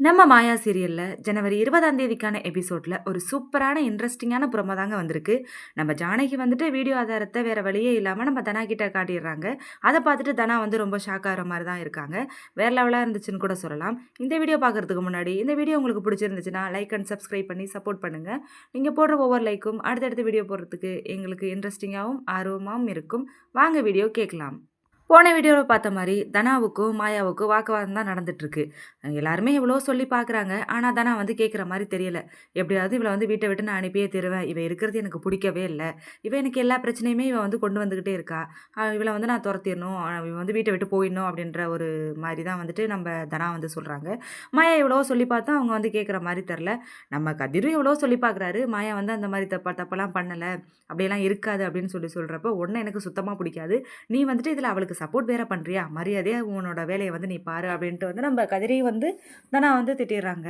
நம்ம மாயா சீரியலில் ஜனவரி இருபதாம் தேதிக்கான எபிசோடில் ஒரு சூப்பரான இன்ட்ரெஸ்டிங்கான ப்ரோமோ தாங்க வந்திருக்கு. நம்ம ஜானகி வந்துட்டு வீடியோ ஆதாரத்தை வேறு வழியே இல்லாமல் நம்ம தனா கிட்ட காட்டிடுறாங்க. அதை பார்த்துட்டு தனா வந்து ரொம்ப ஷாக் ஆகிற மாதிரி தான் இருக்காங்க. வேறு லெவலாக இருந்துச்சுன்னு கூட சொல்லலாம். இந்த வீடியோ பார்க்குறதுக்கு முன்னாடி இந்த வீடியோ உங்களுக்கு பிடிச்சிருந்துச்சுன்னா லைக் அண்ட் சப்ஸ்கிரைப் பண்ணி சப்போர்ட் பண்ணுங்கள் நீங்கள் போடுற ஒவ்வொரு லைக்கும் அடுத்தடுத்த வீடியோ போடுறதுக்கு எங்களுக்கு இன்ட்ரெஸ்டிங்காகவும் ஆர்வமாகவும் இருக்கும். வாங்க வீடியோ கேட்கலாம். போன வீடியோவில் பார்த்த மாதிரி தனாவுக்கும் மாயாவுக்கும் வாக்குவாதம் தான் நடந்துட்டுருக்கு. எல்லாருமே எவ்வளோ சொல்லி பார்க்குறாங்க. ஆனால் தனா வந்து கேட்குற மாதிரி தெரியல. எப்படியாவது இவளை வந்து வீட்டை விட்டு நான் அனுப்பியே தருவேன். இவன் இருக்கிறது எனக்கு பிடிக்கவே இல்லை. இவன் எனக்கு எல்லா பிரச்சனையுமே இவன் வந்து கொண்டு வந்துக்கிட்டே இருக்கா. இவளை வந்து நான் துரத்திடணும். இவன் வந்து வீட்டை விட்டு போயிடணும் அப்படின்ற ஒரு மாதிரி தான் வந்துட்டு நம்ம தனா வந்து சொல்கிறாங்க மாயா எவ்வளோ சொல்லி பார்த்தா அவங்க வந்து கேட்குற மாதிரி தெரில. நம்ம கதிரும் எவ்வளோ சொல்லி பார்க்குறாரு. மாயா வந்து அந்த மாதிரி தப்பா தப்பெல்லாம் பண்ணலை. அப்படியெல்லாம் இருக்காது அப்படின்னு சொல்லி சொல்கிறப்ப ஒன்று எனக்கு சுத்தமாக பிடிக்காது. நீ வந்துட்டு இதில் அவளுக்கு சப்போர்ட் வேற பண்ணுறியா மரியாதையாக உன்னோட வேலையை வந்து நீ பாரு அப்படின்ட்டு வந்து நம்ம கதிரையும் வந்து தானே வந்து திட்டிடுறாங்க.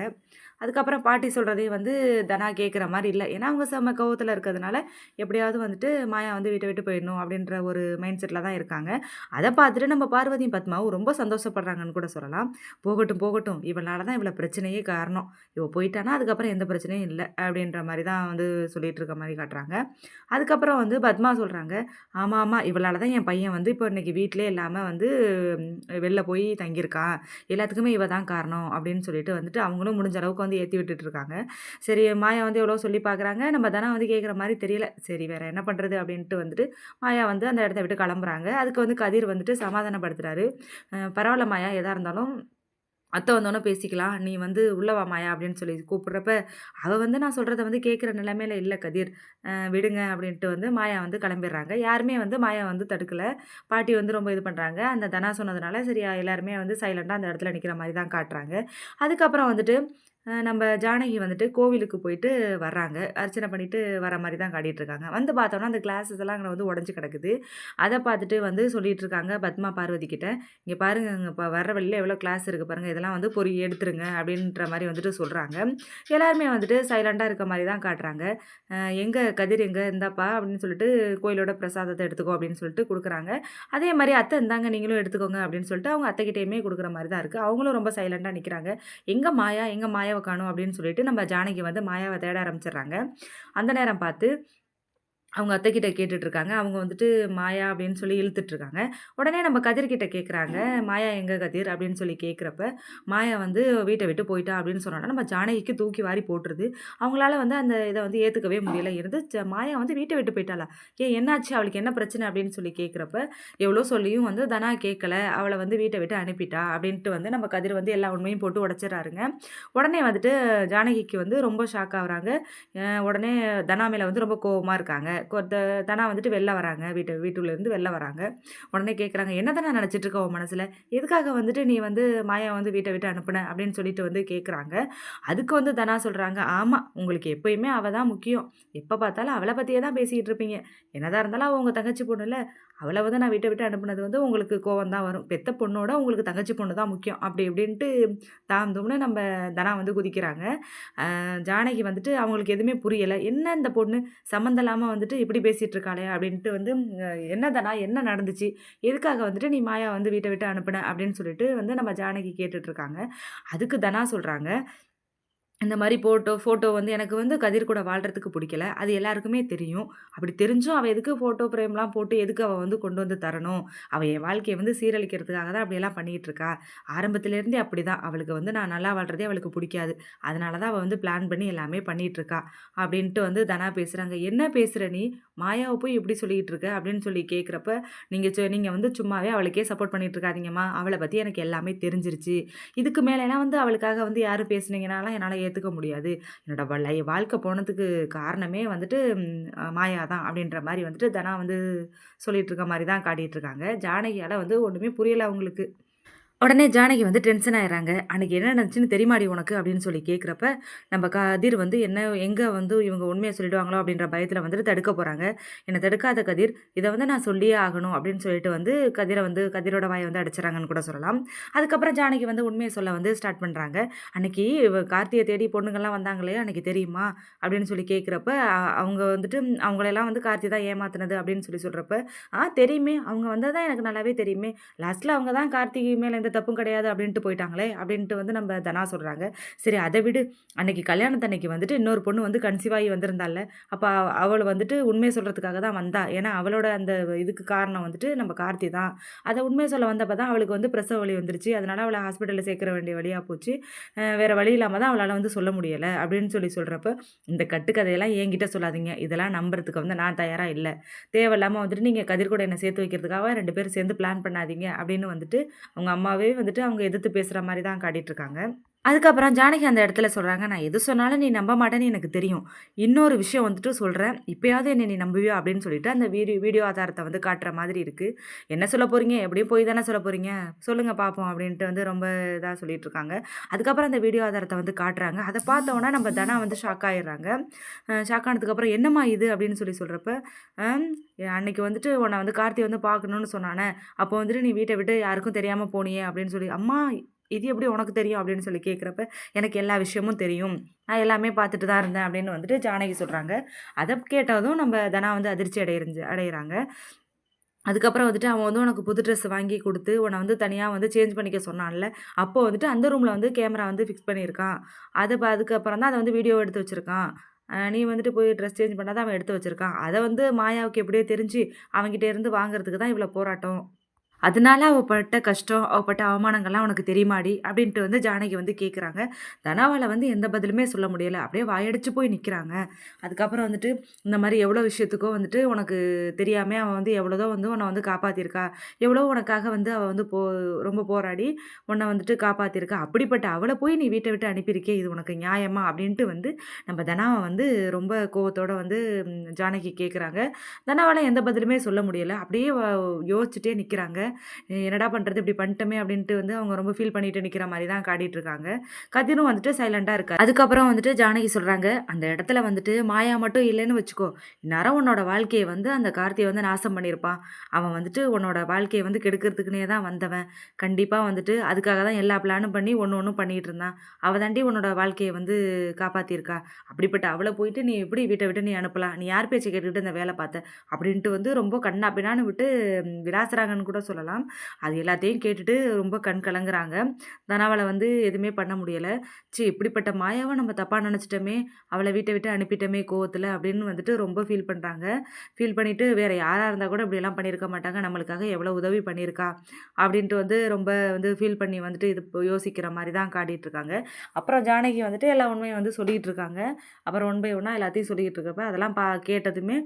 அதுக்கப்புறம் பாட்டி சொல்கிறதையும் வந்து தனா கேட்குற மாதிரி இல்லை. ஏன்னா அவங்க செம்ம கோவத்தில் இருக்கிறதுனால எப்படியாவது வந்துட்டு மாயா வந்து வீட்டை விட்டு போயிடணும் அப்படின்ற ஒரு மைண்ட் செட்டில் தான் இருக்காங்க. அதை பார்த்துட்டு நம்ம பார்வதியும் பத்மாவும் ரொம்ப சந்தோஷப்படுறாங்கன்னு கூட சொல்லலாம். போகட்டும் போகட்டும். இவளால தான் இவ்வளோ பிரச்சனையே காரணம். இவள் போயிட்டானா அதுக்கப்புறம் எந்த பிரச்சனையும் இல்லை அப்படின்ற மாதிரி தான் வந்து சொல்லிகிட்டு இருக்க மாதிரி காட்டுறாங்க. அதுக்கப்புறம் வந்து பத்மா சொல்கிறாங்க ஆமாம் ஆமாம் இவளால் தான் என் பையன் வந்து இப்போ இன்றைக்கி வீட்டிலே இல்லாமல் வந்து வெளில போய் தங்கியிருக்கான். எல்லாத்துக்குமே இவ தான் காரணம் அப்படின்னு சொல்லிட்டு வந்துட்டு அவங்களும் முடிஞ்ச அளவுக்கு வந்து வந்து ஏற்றி விட்டுட்டு இருக்காங்க சரி மாயா வந்து எவ்வளோ சொல்லி பார்க்குறாங்க நம்ம தானே வந்து கேட்குற மாதிரி தெரியல. சரி வேறு என்ன பண்ணுறது அப்படின்ட்டு வந்துட்டு மாயா வந்து அந்த இடத்த விட்டு கிளம்புறாங்க. அதுக்கு வந்து கதிர் வந்துட்டு சமாதானப்படுத்துகிறாரு பரவாயில்ல மாயா எதாக இருந்தாலும் அத்தை வந்தோன்னே பேசிக்கலாம். நீ வந்து உள்ளவா மாயா அப்படின்னு சொல்லி கூப்பிட்றப்ப அவள் வந்து நான் சொல்கிறத வந்து கேட்குற நிலைமையில இல்லை கதிர். விடுங்க அப்படின்ட்டு வந்து மாயா வந்து கிளம்பிடுறாங்க. யாருமே வந்து மாயா வந்து தடுக்கலை. பாட்டி வந்து ரொம்ப இது பண்ணுறாங்க அந்த தனா சொன்னதுனால சரியா எல்லாருமே வந்து சைலண்டாக அந்த இடத்துல நிற்கிற மாதிரி தான் காட்டுறாங்க. அதுக்கப்புறம் வந்துட்டு நம்ம ஜானகி வந்துட்டு கோவிலுக்கு போயிட்டு வர்றாங்க. அர்ச்சனை பண்ணிட்டு வர மாதிரி தான் காட்டிட்டு இருக்காங்க வந்து பார்த்தோன்னா அந்த கிளாஸஸ் எல்லாம் அங்கே வந்து உடஞ்சி கிடக்குது. அதை பார்த்துட்டு வந்து சொல்லிகிட்டு இருக்காங்க பத்மா பார்வதி கிட்ட. இங்கே பாருங்க இங்கே இப்போ வர வழியில் எவ்வளோ கிளாஸ் இருக்குது பாருங்கள் இதெல்லாம் வந்து பொறி எடுத்துருங்க அப்படின்ற மாதிரி வந்துட்டு சொல்கிறாங்க எல்லாருமே வந்துட்டு சைலண்டாக இருக்க மாதிரி தான் காட்டுறாங்க. எங்கே கதிர் எங்கே இருந்தாப்பா அப்படின்னு சொல்லிட்டு கோயிலோட பிரசாதத்தை எடுத்துக்கோ அப்படின்னு சொல்லிட்டு கொடுக்குறாங்க. அதே மாதிரி அத்தை இந்தாங்க நீங்களும் எடுத்துக்கோங்க அப்படின்னு சொல்லிட்டு அவங்க அத்தைக்கிட்டேயுமே கொடுக்குற மாதிரி தான் இருக்குது அவங்களும் ரொம்ப சைலண்டாக நிற்கிறாங்க எங்கள் மாயா? எங்கள் மாயா? மாயாவை காணும் அப்படின்னு சொல்லிட்டு நம்ம ஜானகி வந்து மாயாவை தேட ஆரம்பிச்சிடுறாங்க. அந்த நேரம் பார்த்து அவங்க அத்தைக்கிட்ட கேட்டுட்ருக்காங்க. அவங்க வந்துட்டு மாயா அப்படின்னு சொல்லி இழுத்துட்ருக்காங்க. உடனே நம்ம கதிர்கிட்ட கேட்குறாங்க மாயா எங்கே கதிர்? அப்படின்னு சொல்லி கேட்குறப்ப மாயா வந்து வீட்டை விட்டு போயிட்டா? அப்படின்னு சொன்னோன்னா நம்ம ஜானகிக்கு தூக்கி வாரி போட்டுருது. அவங்களால வந்து அந்த இதை வந்து ஏற்றுக்கவே முடியல. இருந்து மாயா வந்து வீட்டை விட்டு போயிட்டாளா? ஏன் என்னாச்சு? அவளுக்கு என்ன பிரச்சனை? அப்படின்னு சொல்லி கேட்குறப்ப எவ்வளோ சொல்லியும் வந்து தனா கேட்கல அவளை வந்து வீட்டை விட்டு அனுப்பிட்டா? அப்படின்ட்டு வந்து நம்ம கதிர் வந்து எல்லா உண்மையும் போட்டு உடச்சிடறாருங்க. உடனே வந்துட்டு ஜானகிக்கு வந்து ரொம்ப ஷாக் ஆகுறாங்க. உடனே தனா மேலே வந்து ரொம்ப கோவமாக இருக்காங்க. கொத்த தனா வந்துட்டு வெளில வராங்க. வீட்டு வீட்டுலேருந்து வெளில வராங்க. உடனே கேட்குறாங்க என்ன தானே நினச்சிட்டுருக்க உன் மனசில்? எதுக்காக வந்துட்டு நீ வந்து மாயா வந்து வீட்டை விட்டு அனுப்புன? அப்படின்னு சொல்லிட்டு வந்து கேட்குறாங்க அதுக்கு வந்து தனா சொல்கிறாங்க ஆமாம் உங்களுக்கு எப்பயுமே அவள் தான் முக்கியம். எப்போ பார்த்தாலும் அவளை பற்றியே தான் பேசிக்கிட்டு இருப்பீங்க. என்னதான் இருந்தாலும் அவள் உங்கள் தங்கச்சி பொண்ணு இல்லை அவளை வந்து நான் வீட்டை விட்டு அனுப்புனது வந்து உங்களுக்கு கோவம் தான் வரும். பெத்த பொண்ணோட உங்களுக்கு தங்கச்சி பொண்ணு தான் முக்கியம். அப்படி இப்படின்ட்டு தாம் நம்ம தனா வந்து குதிக்கிறாங்க. ஜானகி வந்துட்டு அவங்களுக்கு எதுவுமே புரியலை. என்ன இந்த பொண்ணு? சம்மந்தம் இல்லாமல் வந்துட்டு இப்படி பேசிகிட்டு இருக்காளே அப்படின்ட்டு வந்து என்ன தனா என்ன நடந்துச்சு? எதுக்காக வந்துட்டு நீ மாயா வந்து வீட்டை விட்டு அனுப்புன? அப்படின்னு சொல்லிட்டு வந்து நம்ம ஜானகி கேட்டுட்ருக்காங்க அதுக்கு தனா சொல்கிறாங்க இந்த மாதிரி ஃபோட்டோ ஃபோட்டோ வந்து எனக்கு வந்து கதிர் கூட வாழ்கிறதுக்கு பிடிக்கல. அது எல்லாருக்குமே தெரியும். அப்படி தெரிஞ்சும் அவள் எதுக்கு ஃபோட்டோ ஃப்ரேம்லாம் போட்டு எதுக்கு அவள் வந்து கொண்டு வந்து தரணும்? அவள் என் வாழ்க்கையை வந்து சீரழிக்கிறதுக்காக தான் அப்படியெல்லாம் பண்ணிகிட்டு இருக்கா. ஆரம்பத்துலேருந்தே அப்படி தான் அவளுக்கு வந்து நான் நல்லா வாழ்கிறதே அவளுக்கு பிடிக்காது. அதனால தான் அவள் வந்து பிளான் பண்ணி எல்லாமே பண்ணிகிட்டு இருக்கா. அப்படின்ட்டு வந்து தனா பேசுகிறாங்க என்ன பேசுகிற நீ? மாயாவை போய் இப்படி சொல்லிக்கிட்டு இருக்க? அப்படின்னு சொல்லி கேட்குறப்ப நீங்கள் நீங்கள் வந்து சும்மாவே அவளுக்கே சப்போர்ட் பண்ணிகிட்டு இருக்காதீங்கம்மா. அவளை பற்றி எனக்கு எல்லாமே தெரிஞ்சிருச்சு. இதுக்கு மேலேலாம் வந்து அவளுக்காக வந்து யாரும் பேசுனீங்கனாலாம் என்னால் ஏற்றுக்க முடியாது. என்னோட வலை வாழ்க்கை போனதுக்கு காரணமே வந்துட்டு மாயா தான் அப்படின்ற மாதிரி வந்துட்டு தனா வந்து சொல்லிட்டு இருக்க மாதிரி தான் காட்டிகிட்டு இருக்காங்க. ஜானகியால் வந்து ஒன்றுமே புரியலை அவங்களுக்கு. உடனே ஜானகி வந்து டென்ஷன் ஆயிடுறாங்க அன்னைக்கு என்ன நடந்துச்சுன்னு தெரியுமாடி உனக்கு? அப்படின்னு சொல்லி கேட்குறப்ப நம்ம கதிர் வந்து என்ன எங்கே வந்து இவங்க உண்மையை சொல்லிடுவாங்களோ அப்படின்ற பயத்தில் வந்துட்டு தடுக்க போகிறாங்க என்னை தடுக்காத கதிர் இதை வந்து நான் சொல்லியே ஆகணும் அப்படின்னு சொல்லிட்டு வந்து கதிரை வந்து கதிரோட வாயை வந்து அடிச்சிடறாங்கன்னு கூட சொல்லலாம். அதுக்கப்புறம் ஜானகி வந்து உண்மையை சொல்ல வந்து ஸ்டார்ட் பண்ணுறாங்க அன்னைக்கு கார்த்தியை தேடி பொண்ணுங்கள்லாம் வந்தாங்களே அன்னைக்கு தெரியுமா? அப்படின்னு சொல்லி கேட்குறப்ப அவங்க வந்துட்டு அவங்களெல்லாம் வந்து கார்த்தி தான் ஏமாத்தினது அப்படின்னு சொல்லி சொல்கிறப்ப ஆ தெரியுமே. அவங்க வந்தால் தான் எனக்கு நல்லாவே தெரியுமே. லாஸ்ட்டில் அவங்க தான் கார்த்திகை மேலே இந்த தப்பும் கிடையாது அப்படின்ட்டு போயிட்டாங்களே அப்படின்ட்டு வந்து நம்ம தனா சொல்கிறாங்க சரி அதை விடு. அன்னைக்கு கல்யாணத்தன்னைக்கு வந்துட்டு இன்னொரு பொண்ணு வந்து கன்சீவ் ஆகி வந்திருந்தால அப்போ அவள் வந்துட்டு உண்மையை சொல்கிறதுக்காக தான் வந்தா. ஏன்னா அவளோட அந்த இதுக்கு காரணம் வந்துட்டு நம்ம கார்த்தி தான். அதை உண்மையை சொல்ல வந்தப்போ தான் அவளுக்கு வந்து பிரசவ வலி வந்துருச்சு. அதனால் அவளை ஹாஸ்பிட்டலில் சேர்க்குற வேண்டிய வழியாக போச்சு. வேறு வழி இல்லாமல் தான் அவளால் வந்து சொல்ல முடியலை அப்படின்னு சொல்லி சொல்கிறப்ப இந்த கட்டுக்கதையெல்லாம் என்கிட்ட சொல்லாதீங்க. இதெல்லாம் நம்புறதுக்கு வந்து நான் தயாராக இல்லை. தேவையில்லாமல் வந்துட்டு நீங்கள் கதிர்கூட என்னை சேர்த்து வைக்கிறதுக்காக ரெண்டு பேரும் சேர்ந்து பிளான் பண்ணாதீங்க அப்படின்னு வந்துட்டு அவங்க அம்மாவே வந்துட்டு அவங்க எதிர்த்து பேசுகிற மாதிரி தான் காட்டிகிட்ருக்காங்க அதுக்கப்புறம் ஜானகி அந்த இடத்துல சொல்கிறாங்க நான் எது சொன்னாலும் நீ நம்ப மாட்டேன்னு எனக்கு தெரியும். இன்னொரு விஷயம் வந்துட்டு சொல்கிறேன் இப்போயாவது என்னை நீ நம்புவியோ? அப்படின்னு சொல்லிட்டு அந்த வீடியோ வீடியோ ஆதாரத்தை வந்து காட்டுற மாதிரி இருக்குது என்ன சொல்ல போகிறீங்க எப்படியும் போய் தானே சொல்ல போகிறீங்க சொல்லுங்கள் பார்ப்போம் அப்படின்ட்டு வந்து ரொம்ப இதாக சொல்லிட்டு இருக்காங்க. அதுக்கப்புறம் அந்த வீடியோ ஆதாரத்தை வந்து காட்டுறாங்க. அதை பார்த்தோன்னா நம்ம தனா வந்து ஷாக் ஆகிடுறாங்க ஷாக் ஆனதுக்கப்புறம் என்னம்மா இது? அப்படின்னு சொல்லி சொல்கிறப்ப அன்னைக்கு வந்துட்டு உன்னை வந்து கார்த்தி வந்து பார்க்கணுன்னு சொன்னானே. அப்போ வந்துட்டு நீ வீட்டை விட்டு யாருக்கும் தெரியாமல் போனியே அப்படின்னு சொல்லி அம்மா இது எப்படி உனக்கு தெரியும் அப்படின்னு சொல்லி கேட்குறப்ப எனக்கு எல்லா விஷயமும் தெரியும். நான் எல்லாமே பார்த்துட்டு தான் இருந்தேன் அப்படின்னு வந்துட்டு ஜானகி சொல்கிறாங்க அதை கேட்டதும் நம்ம தனா வந்து அதிர்ச்சி அடையிறது அடைகிறாங்க அதுக்கப்புறம் வந்துட்டு அவன் வந்து உனக்கு புது ட்ரெஸ் வாங்கி கொடுத்து உன்னை வந்து தனியாக வந்து சேஞ்ச் பண்ணிக்க சொன்னான்ல. அப்போது வந்துட்டு அந்த ரூமில் வந்து கேமரா வந்து ஃபிக்ஸ் பண்ணியிருக்கான். அது ப- அதுக்கப்புறம் தான் அதை வந்து வீடியோ எடுத்து வச்சுருக்கான். நீ வந்துட்டு போய் ட்ரெஸ் சேஞ்ச் பண்ணாதான் அவன் எடுத்து வச்சுருக்கான். அதை வந்து மாயாவுக்கு எப்படியோ தெரிஞ்சு அவங்ககிட்ட இருந்து வாங்குறதுக்கு தான் இவ்வளோ போராட்டம். அதனால அவள் பட்ட கஷ்டம் அவள் பட்ட அவமானங்கள்லாம் உனக்கு தெரியுமாடி? அப்படின்ட்டு வந்து ஜானகி வந்து கேட்குறாங்க தனாவால் வந்து எந்த பதிலுமே சொல்ல முடியலை. அப்படியே வாயடிச்சு போய் நிற்கிறாங்க அதுக்கப்புறம் வந்துட்டு இந்த மாதிரி எவ்வளோ விஷயத்துக்கோ வந்துட்டு உனக்கு தெரியாமல் அவன் வந்து எவ்வளோதோ வந்து உன்னை வந்து காப்பாற்றிருக்கா எவ்வளோ உனக்காக வந்து அவள் வந்து போ ரொம்ப போராடி உன்னை வந்துட்டு காப்பாற்றிருக்கா அப்படிப்பட்ட அவளை போய் நீ வீட்டை விட்டு அனுப்பியிருக்கே. இது உனக்கு நியாயமா? அப்படின்ட்டு வந்து நம்ம தனாவை வந்து ரொம்ப கோவத்தோடு வந்து ஜானகி கேட்குறாங்க தனாவால் எந்த பதிலுமே சொல்ல முடியலை. அப்படியே யோசிச்சுட்டே நிற்கிறாங்க என்னடா பண்ணுறது இப்படி பண்ணிட்டோமே அப்படின்ட்டு வந்து அவங்க ரொம்ப ஃபீல் பண்ணிட்டு நிற்கிற மாதிரி தான் காட்டிட்டு இருக்காங்க. கதிரும் வந்துட்டு சைலண்டாக இருக்கா அதுக்கப்புறம் வந்துட்டு ஜானகி சொல்கிறாங்க அந்த இடத்துல வந்துட்டு மாயா மட்டும் இல்லைன்னு வச்சுக்கோ இந்நேரம் உன்னோட வாழ்க்கையை வந்து அந்த கார்த்தியை வந்து நாசம் பண்ணியிருப்பான் அவன் வந்துட்டு உன்னோட வாழ்க்கையை வந்து கெடுக்கிறதுக்குனே தான் வந்தவன். கண்டிப்பாக வந்துட்டு அதுக்காக தான் எல்லா பிளானும் பண்ணி ஒன்று ஒன்றும் பண்ணிகிட்டு இருந்தான். அவள் தாண்டி உன்னோட வாழ்க்கையை வந்து காப்பாற்றிருக்கா அப்படிப்பட்ட அவளை போயிட்டு நீ எப்படி வீட்டை விட்டு நீ அனுப்பலாம்? நீ யார் பேச்சை கேட்டுக்கிட்டு இந்த வேலை பார்த்த? அப்படின்ட்டு வந்து ரொம்ப கண்ணா பின்னான்னு விட்டு விளாசுறாங்கன்னு கூட சொல்லலாம். அது எல்லாத்தையும் கேட்டுட்டு ரொம்ப கண் கலங்குறாங்க. தனாவளை வந்து எதுவுமே பண்ண முடியலை. சி இப்படிப்பட்ட மாயாவை நம்ம தப்பாக நினச்சிட்டோமே அவளை வீட்டை விட்டு அனுப்பிட்டோமே கோவத்தில் அப்படின்னு வந்துட்டு ரொம்ப ஃபீல் பண்ணுறாங்க ஃபீல் பண்ணிவிட்டு வேறு யாராக இருந்தால் கூட இப்படியெல்லாம் பண்ணியிருக்க மாட்டாங்க. நம்மளுக்காக எவ்வளோ உதவி பண்ணியிருக்கா அப்படின்ட்டு வந்து ரொம்ப வந்து ஃபீல் பண்ணி வந்துட்டு இது இப்போ யோசிக்கிற மாதிரி தான் காட்டிகிட்டு இருக்காங்க. அப்புறம் ஜானகி வந்துட்டு எல்லா உண்மையும் வந்து சொல்லிகிட்டு இருக்காங்க. அப்புறம் ஒன் பை ஒன்னாக எல்லாத்தையும் சொல்லிக்கிட்டு இருக்கப்ப அதெல்லாம் பா கேட்டதுமே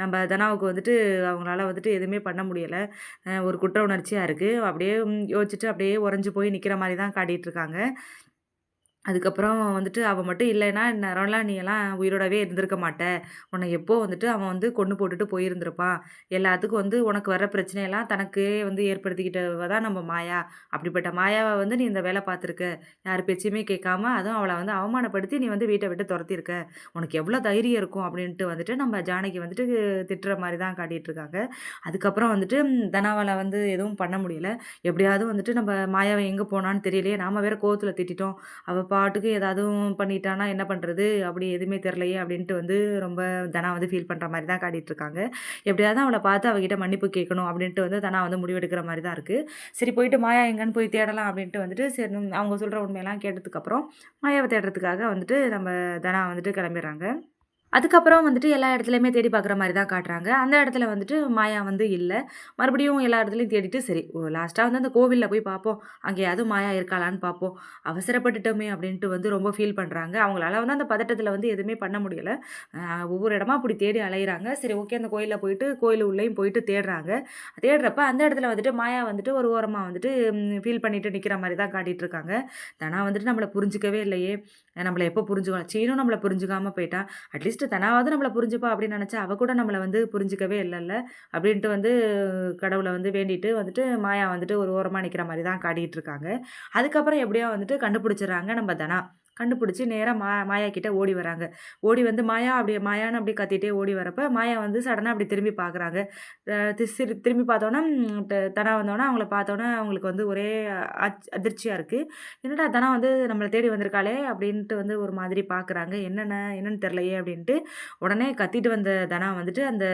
நம்ம தனாவுக்கு வந்துட்டு அவங்களால வந்துட்டு எதுவுமே பண்ண முடியலை. ஒரு குற்ற உணர்ச்சியாக இருக்குது அப்படியே யோசிச்சுட்டு அப்படியே உறைஞ்சி போய் நிற்கிற மாதிரி தான் காட்டிகிட்ருக்காங்க அதுக்கப்புறம் வந்துட்டு அவள் மட்டும் இல்லைன்னா நேரம்லாம் நீ எல்லாம் உயிரோடவே இருந்திருக்க மாட்ட. உன்னை எப்போ வந்துட்டு அவன் வந்து கொண்டு போட்டுட்டு போயிருந்திருப்பான். எல்லாத்துக்கும் வந்து உனக்கு வர பிரச்சனையெல்லாம் தனக்கே வந்து ஏற்படுத்திக்கிட்டவ தான் நம்ம மாயா. அப்படிப்பட்ட மாயாவை வந்து நீ இந்த வேலை பார்த்துருக்க. யார் பேச்சையுமே கேட்காம அதுவும் அவளை வந்து அவமானப்படுத்தி நீ வந்து வீட்டை விட்டு துரத்திருக்க. உனக்கு எவ்வளோ தைரியம் இருக்கும்? அப்படின்ட்டு வந்துட்டு நம்ம ஜானகி வந்துட்டு திட்டுற மாதிரி தான் காட்டிகிட்டு இருக்காங்க அதுக்கப்புறம் வந்துட்டு ம், தனாவால் வந்து எதுவும் பண்ண முடியல. எப்படியாவது வந்துட்டு நம்ம மாயாவை எங்கே போனான்னு தெரியலையே. நாம வேற கோவத்தில் திட்டிட்டோம். அவள் பாட்டுக்கு ஏதாவது பண்ணிட்டானா என்ன பண்ணுறது அப்படி எதுவுமே தெரிலையே அப்படின்ட்டு வந்து ரொம்ப தனா வந்து ஃபீல் பண்ணுற மாதிரி தான் காட்டிட்டு இருக்காங்க. எப்படியாவது அவளை பார்த்து அவகிட்ட மன்னிப்பு கேட்கணும் அப்படின்ட்டு வந்து தனா வந்து முடிவெடுக்கிற மாதிரி தான் இருக்குது சரி போயிட்டு மாயா எங்கன்னு போய் தேடலாம் அப்படின்ட்டு வந்துட்டு சரி அவங்க சொல்கிற உண்மையெல்லாம் கேட்டதுக்கப்புறம் மாயாவை தேடுறதுக்காக வந்துட்டு நம்ம தனா வந்துட்டு கிளம்பிடுறாங்க. அதுக்கப்புறம் வந்துட்டு எல்லா இடத்துலையுமே தேடி பார்க்குற மாதிரி தான் காட்டுறாங்க. அந்த இடத்துல வந்துட்டு மாயா வந்து இல்லை. மறுபடியும் எல்லா இடத்துலையும் தேடிட்டு சரி லாஸ்ட்டாக வந்து அந்த கோவிலில் போய் பார்ப்போம். அங்கேயாவது மாயா இருக்காளான்னு பார்ப்போம். அவசரப்பட்டுட்டோமே அப்படின்ட்டு வந்து ரொம்ப ஃபீல் பண்ணுறாங்க அவங்களால வந்து அந்த பதட்டத்தில் வந்து எதுவுமே பண்ண முடியலை. ஒவ்வொரு இடமா அப்படி தேடி அலையிறாங்க. சரி ஓகே அந்த கோயிலில் போயிட்டு கோயில் உள்ளேயும் போயிட்டு தேடுறாங்க. தேடுறப்ப அந்த இடத்துல வந்துட்டு மாயா வந்துட்டு ஒரு ஓரமாக வந்துட்டு ஃபீல் பண்ணிட்டு நிற்கிற மாதிரி தான் காட்டிகிட்டு இருக்காங்க. தனா வந்துட்டு நம்மளை புரிஞ்சிக்கவே இல்லையே. நம்மளை எப்போ புரிஞ்சுக்கலாம் சீனும் நம்மளை புரிஞ்சுக்காம போயிட்டா. அட்லீஸ்ட் தனாவது நம்மளை புரிஞ்சுப்பா அப்படின்னு நினச்சா அவ கூட நம்மளை வந்து புரிஞ்சிக்கவே இல்லைல்ல. அப்படின்ட்டு வந்து கடவுளை வந்து வேண்டிட்டு வந்துட்டு மாயா வந்துட்டு ஒரு ஓரமாக நிற்கிற மாதிரி தான் காட்டிகிட்டு இருக்காங்க. அதுக்கப்புறம் எப்படியோ வந்துட்டு கண்டுபிடிச்சிடுறாங்க நம்ம தனா. கண்டுபிடிச்சி நேராக மா மாயா கிட்ட ஓடி வராங்க. ஓடி வந்து மாயா அப்படியே மாயான்னு அப்படி கத்திட்டே ஓடி வரப்ப, மாயா வந்து சடனாக அப்படி திரும்பி பார்க்குறாங்க. தி சிரி திரும்பி பார்த்தோன்னா தனா வந்தோனே அவங்கள பார்த்தோன்னே அவங்களுக்கு வந்து ஒரே அதிர்ச்சியாக இருக்குது "என்னடா தனா வந்து நம்மளை தேடி வந்திருக்காளே!" அப்படின்ட்டு வந்து ஒரு மாதிரி பார்க்குறாங்க. என்னென்ன என்னென்னு தெரிலையே அப்படின்ட்டு. உடனே கத்திட்டு வந்த தனா வந்துட்டு அந்த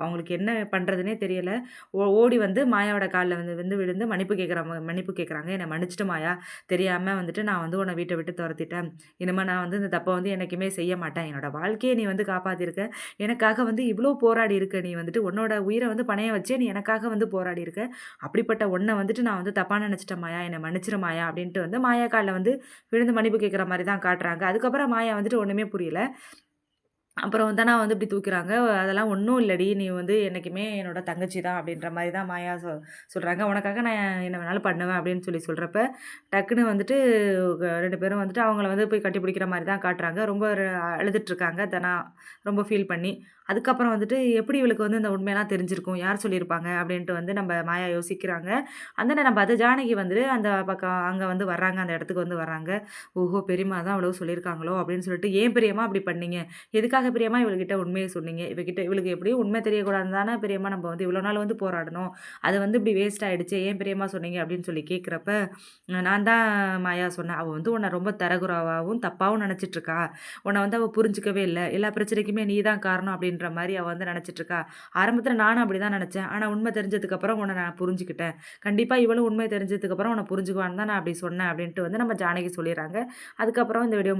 அவங்களுக்கு என்ன பண்ணுறதுனே தெரியலை ஓ ஓடி வந்து மாயாவோட கால்ல வந்து வந்து விழுந்து மன்னிப்பு கேட்குற ம மன்னிப்பு கேட்குறாங்க. என்னை மன்னிச்சிட்டு மாயா. தெரியாமல் வந்துட்டு நான் வந்து உன்னை வீட்டை விட்டு துரத்திட்டேன் இனிமேல் நான் வந்து இந்த தப்பை வந்து என்றைக்குமே செய்ய மாட்டேன். என்னோட வாழ்க்கையை நீ வந்து காப்பாற்றிருக்க எனக்காக வந்து இவ்வளோ போராடி இருக்க நீ வந்துட்டு. உன்னோட உயிரை வந்து பணைய வச்சே நீ எனக்காக வந்து போராடி இருக்க. அப்படிப்பட்ட ஒன்றை வந்துட்டு நான் வந்து தப்பாக நினச்சிட்ட மாயா. என்னை மன்னிச்சிட மாயா." அப்படின்ட்டு வந்து மாயா காலில் வந்து விழுந்து மன்னிப்பு கேட்குற மாதிரி தான் காட்டுறாங்க. அதுக்கப்புறம் மாயா வந்துட்டு ஒன்றுமே புரியல. அப்புறம் தனா வந்து இப்படி தூக்கிறாங்க. "அதெல்லாம் ஒன்றும் இல்லடி. நீ வந்து என்னைக்குமே என்னோட தங்கச்சி தான்." அப்படின்ற மாதிரி தான் மாயா சொ சொல்கிறாங்க "உனக்காக நான் என்ன வேணாலும் பண்ணுவேன்." அப்படின்னு சொல்லி சொல்கிறப்ப டக்குன்னு வந்துட்டு ரெண்டு பேரும் வந்துட்டு அவங்கள வந்து போய் கட்டி பிடிக்கிற மாதிரி தான் காட்டுறாங்க. ரொம்ப ர அழுதுட்டுருக்காங்க தனா. ரொம்ப ஃபீல் பண்ணி. அதுக்கப்புறம் வந்துட்டு எப்படி இவளுக்கு வந்து இந்த உண்மையெல்லாம் தெரிஞ்சிருக்கும்? யார் சொல்லியிருப்பாங்க? அப்படின்ட்டு வந்து நம்ம மாயா யோசிக்கிறாங்க. அந்த நம்ம பார்த்து ஜானகி வந்து அந்த பக்கம் அங்கே வந்து வர்றாங்க. அந்த இடத்துக்கு வந்து வர்றாங்க. "ஓஹோ! பெரியம்மா தான் அவ்வளோ சொல்லியிருக்காங்களோ!" அப்படின்னு சொல்லிட்டு, "ஏன் பெரியம்மா அப்படி பண்ணீங்க? எதுக்காக பெரியம்மா இவள்கிட்ட உண்மையை சொன்னீங்க? இவகிட்ட இவளுக்கு எப்படியும் உண்மை தெரியக்கூடாதுன்னு தானே பெரியம்மா நம்ம வந்து இவ்வளோ நாள் வந்து போராடணும் அது வந்து இப்படி வேஸ்ட் ஆகிடுச்சு ஏன் பெரியம்மா சொன்னீங்க?" அப்படின்னு சொல்லி கேட்குறப்ப, "நான் தான் மாயா சொன்னேன். அவள் வந்து உன்னை ரொம்ப தரகுறாவாகவும் தப்பாகவும் நினச்சிட்ருக்கா உன்னை வந்து அவள் புரிஞ்சுக்கவே இல்லை எல்லா பிரச்சனைக்குமே நீ தான் காரணம்." அப்படின்னு அப்படின்ற மாதிரி அவள் வந்து நினச்சிட்ருக்கா ஆரம்பத்தில் நானும் அப்படிதான் நினச்சேன் ஆனால் உண்மை தெரிஞ்சதுக்கப்புறம் உன்னை நான் புரிஞ்சுக்கிட்டேன். கண்டிப்பாக இவளும் உண்மை தெரிஞ்சதுக்கப்புறம் உன்னை புரிஞ்சுக்குவான்னு தான் நான் அப்படி சொன்னேன்." அப்படின்ட்டு வந்து நம்ம ஜானகி சொல்லிடுறாங்க அதுக்கப்புறம் இந்த வீடியோ